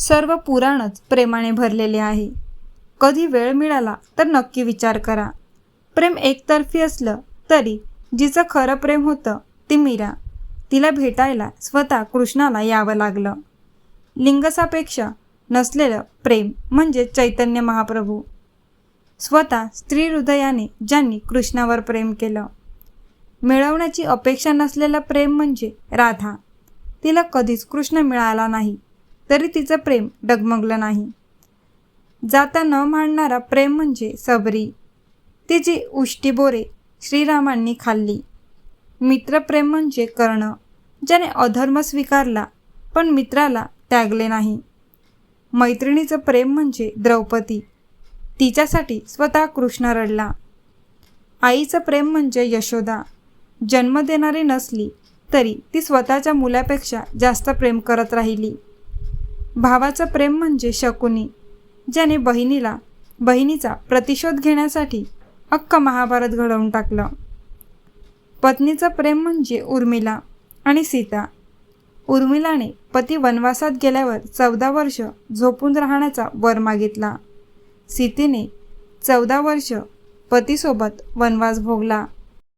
सर्व पुराणच प्रेमाने भरलेले आहे. कधी वेळ मिळाला तर नक्की विचार करा. प्रेम एकतर्फी असलं तरी जिचं खरं प्रेम होतं ती मीरा. तिला भेटायला स्वतः कृष्णाला यावं लागलं. लिंगसापेक्ष नसलेलं प्रेम म्हणजे चैतन्य महाप्रभू. स्वतः स्त्री हृदयाने ज्यांनी कृष्णावर प्रेम केलं. मिळवण्याची अपेक्षा नसलेलं प्रेम म्हणजे राधा. तिला कधीच कृष्ण मिळाला नाही. तरी तिचं प्रेम डगमगलं नाही. जाता न मांडणारा प्रेम म्हणजे सबरी. तिची उष्टी बोरे श्रीरामांनी खाल्ली. मित्रप्रेम म्हणजे कर्ण ज्याने अधर्म स्वीकारला पण मित्राला त्यागले नाही. मैत्रिणीचं प्रेम म्हणजे द्रौपदी. तिच्यासाठी स्वतः कृष्ण रडला. आईचं प्रेम म्हणजे यशोदा. जन्म देणारी नसली तरी ती स्वतःच्या मुलापेक्षा जास्त प्रेम करत राहिली. भावाचं प्रेम म्हणजे शकुनी ज्याने बहिणीला बहिणीचा प्रतिशोध घेण्यासाठी अख्खं महाभारत घडवून टाकलं. पत्नीचं प्रेम म्हणजे उर्मिला आणि सीता. उर्मिलाने पती वनवासात गेल्यावर चौदा वर्ष झोपून राहण्याचा वर मागितला. सीतेने चौदा वर्ष पतीसोबत वनवास भोगला.